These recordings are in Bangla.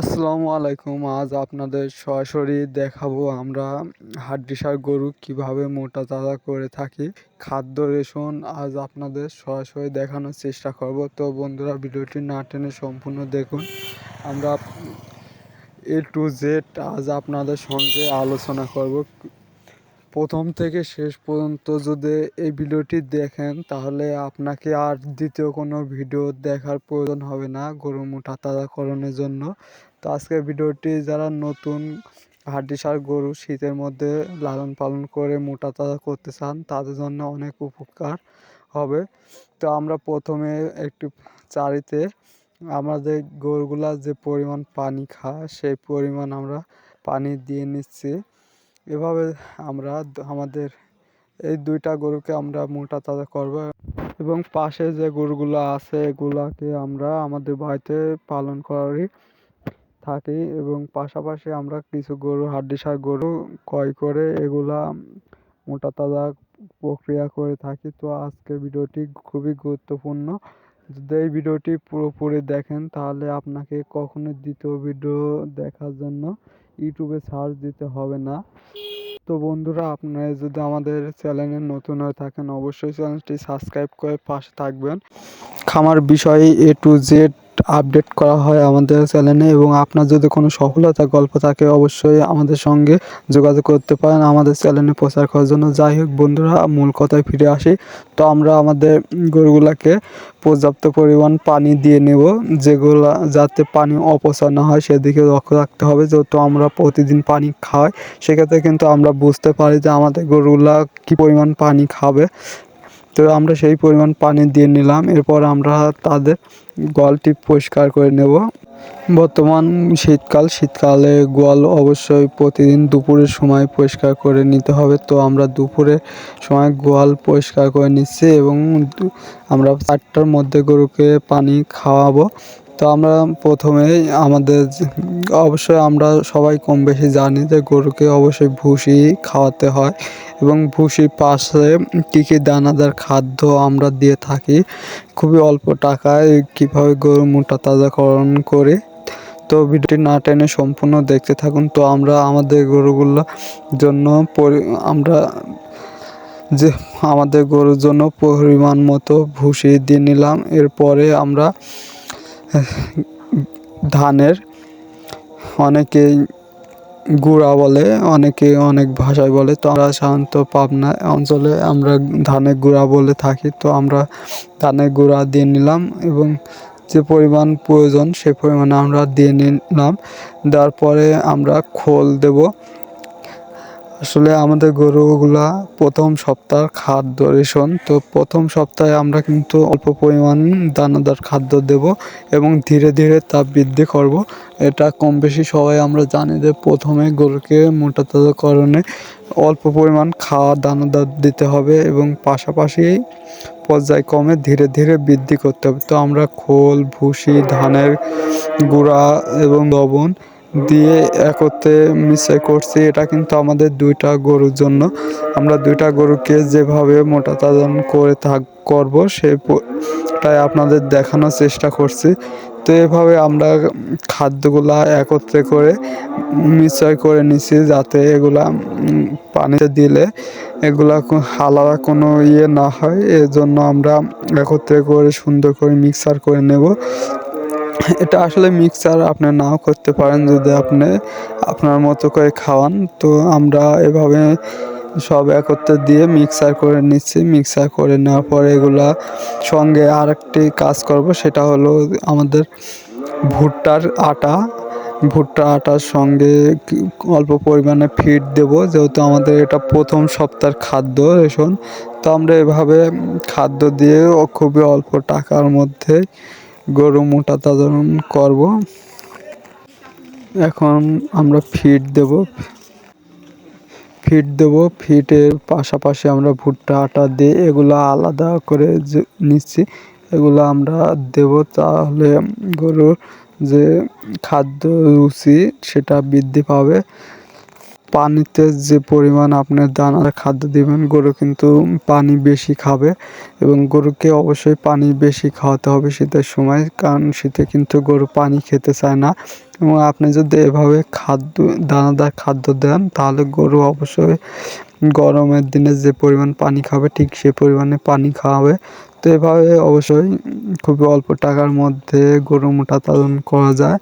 আসসালামু আলাইকুম। আজ আপনাদের সরাসরি দেখাবো আমরা হাড্ডিসার গরু কীভাবে মোটা তাজা করে থাকি। খাদ্য রেশন আজ আপনাদের সরাসরি দেখানোর চেষ্টা করব। তো বন্ধুরা, ভিডিওটি না টেনে সম্পূর্ণ দেখুন। আমরা এ টু জেড আজ আপনাদের সঙ্গে আলোচনা করব প্রথম থেকে শেষ পর্যন্ত যদি এই ভিডিওটি দেখেন, তাহলে আপনাকে আর দ্বিতীয় কোনো ভিডিও দেখার প্রয়োজন হবে না গরু মোটা তাজাকরণের জন্য। তো আজকে ভিডিওটি যারা নতুন, হাড্ডিসার গরু শীতের মধ্যে লালন পালন করে মোটা তাজা করতে চান, তাদের জন্য অনেক উপকার হবে। তো আমরা প্রথমে একটু চারিতে আমাদের গরুগুলা যে পরিমাণ পানি খায়, সেই পরিমাণ আমরা পানি দিয়ে নিচ্ছি। এভাবে আমরা আমাদের এই দুইটা গরুকে আমরা মোটা তাজা করব এবং পাশে যে গরুগুলো আছে, এগুলাকে আমরা আমাদের বাড়িতে পালন করি, থাকি এবং পাশাপাশি আমরা কিছু গরু, হাড্ডিসার গরু ক্রয় করে এগুলা মোটা তাজা প্রক্রিয়া করে থাকি। তো আজকে ভিডিওটি খুবই গুরুত্বপূর্ণ। যদি এই ভিডিওটি পুরোপুরি দেখেন, তাহলে আপনাকে কখনো দ্বিতীয় ভিডিও দেখার জন্য ইউটিউবে সার্চ দিতে হবে না। তো বন্ধুরা, আপনারা যদি আমাদের চ্যানেলে নতুন হয়ে থাকেন, অবশ্যই চ্যানেলটি সাবস্ক্রাইব করে পাশে থাকবেন। খামার বিষয়ে এ টু জেড আপডেট করা হয় আমাদের চ্যানেলে এবং আপনার যদি কোনো সফলতা গল্প থাকে অবশ্যই আমাদের সঙ্গে যোগাযোগ করতে পারেন আমাদের চ্যানেলে প্রচার করার জন্য। যাই হোক বন্ধুরা, মূল কথায় ফিরে আসি। তো আমরা আমাদের গরুগুলাকে পর্যাপ্ত পরিমাণ পানি দিয়ে নেব, যেগুলা যাতে পানি অপচয় না হয়, সেদিকে লক্ষ্য রাখতে হবে। যেহেতু আমরা প্রতিদিন পানি খাই, সেক্ষেত্রে কিন্তু আমরা বুঝতে পারি যে আমাদের গরুগুলা কী পরিমাণ পানি খাবে। তো আমরা সেই পরিমাণ পানি দিয়ে নিলাম। এরপর আমরা তাদের গোয়ালটি পরিষ্কার করে নেব। বর্তমান শীতকাল, শীতকালে গোয়াল অবশ্যই প্রতিদিন দুপুরের সময় পরিষ্কার করে নিতে হবে। তো আমরা দুপুরে সময় গোয়াল পরিষ্কার করে নিচ্ছি এবং আমরা চারটার মধ্যে গরুকে পানি খাওয়াবো। তো আমরা প্রথমে আমাদের অবশ্যই আমরা সবাই কম বেশি জানি যে গরুকে অবশ্যই ভুসি খাওয়াতে হয় এবং ভুসির পাশে কী কী দানাদার খাদ্য আমরা দিয়ে থাকি, খুবই অল্প টাকায় কীভাবে গরু মোটা তাজাকরণ করে। তো ভিডিওটি না টেনে সম্পূর্ণ দেখতে থাকুন। তো আমরা আমাদের গরুগুলোর জন্য আমরা যে আমাদের গরুর জন্য পরিমাণ মতো ভুসি দিয়ে নিলাম। এরপরে আমরা ধানের, অনেকেই গুঁড়া বলে অনেকে অনেক ভাষায় বলে। তো আমরা সাধারণত পাবনা অঞ্চলে আমরা ধানের গুঁড়া বলে থাকি। তো আমরা ধানের গুঁড়া দিয়ে নিলাম এবং যে পরিমাণ প্রয়োজন সে পরিমাণে আমরা দিয়ে নিলাম। দেওয়ার পরে আমরা খোল দেব। আসলে আমাদের গরুগুলা প্রথম সপ্তাহ খাদ্য রেশন, তো প্রথম সপ্তাহে আমরা কিন্তু অল্প পরিমাণ দানাদার খাদ্য দেব এবং ধীরে ধীরে তা বৃদ্ধি করব। এটা কম বেশি সবাই আমরা জানি যে প্রথমে গরুকে মোটা তাজাকরণে অল্প পরিমাণ খাওয়া দানাদার দিতে হবে এবং পাশাপাশি পর্যায়ক্রমে ধীরে ধীরে বৃদ্ধি করতে হবে। তো আমরা খোল, ভুসি, ধানের গুঁড়া এবং লবণ দিয়ে একত্রে মিশাই করছি। এটা কিন্তু আমাদের দুইটা গরুর জন্য। আমরা দুইটা গরুকে যেভাবে মোটা তাজন করে থাক করব সেটাই আপনাদের দেখানোর চেষ্টা করছি। তো এভাবে আমরা খাদ্যগুলা একত্রে করে মিশ্রয় করে নিছি যাতে এগুলা পানিতে দিলে এগুলা আলাদা কোনো ইয়ে না হয়। এজন্য আমরা একত্রে করে সুন্দর করে মিক্সার করে নেব। এটা আসলে মিক্সার আপনি নাও করতে পারেন যদি আপনি আপনার মতো করে খাওয়ান। তো আমরা এভাবে সব একত্রে দিয়ে মিক্সার করে নিচ্ছি। মিক্সার করে নেওয়ার পরে এগুলা সঙ্গে আরেকটি কাজ করব। সেটা হলো আমাদের ভুট্টার আটা। ভুট্টা আটার সঙ্গে অল্প পরিমাণে ফিড দেব। যেহেতু আমাদের এটা প্রথম সপ্তাহের খাদ্য রেশন। তো আমরা এভাবে খাদ্য দিয়ে খুবই অল্প টাকার মধ্যে গরু মোটা তাজারণ করব। এখন আমরা ফিড দেব। ফিড দেব ফিটের পাশাপাশি আমরা ভুট্টা, আটা দিয়ে এগুলো আলাদা করে নিচ্ছি, এগুলো আমরা দেব। তাহলে গরুর যে খাদ্য রুচি সেটা বৃদ্ধি পাবে। পানিতে যে পরিমাণ আপনার দানার খাদ্য দিবেন, গরু কিন্তু পানি বেশি খাবে এবং গরুকে অবশ্যই পানি বেশি খাওয়াতে হবে শীতের সময়, কারণ শীতে কিন্তু গরু পানি খেতে চায় না। এবং আপনি যদি এভাবে খাদ্য, দানাদার খাদ্য দেন, তাহলে গরু অবশ্যই গরমের দিনে যে পরিমাণ পানি খাবে, ঠিক সে পরিমাণে পানি খাওয়াবে। তো এভাবে অবশ্যই খুবই অল্প টাকার মধ্যে গরু মোটা করা যায়।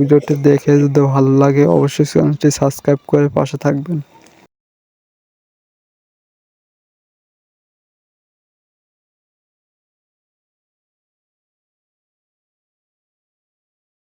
ভিডিওটি দেখে যদি ভালো লাগে অবশ্যই চ্যানেলটি সাবস্ক্রাইব করে পাশে থাকবেন।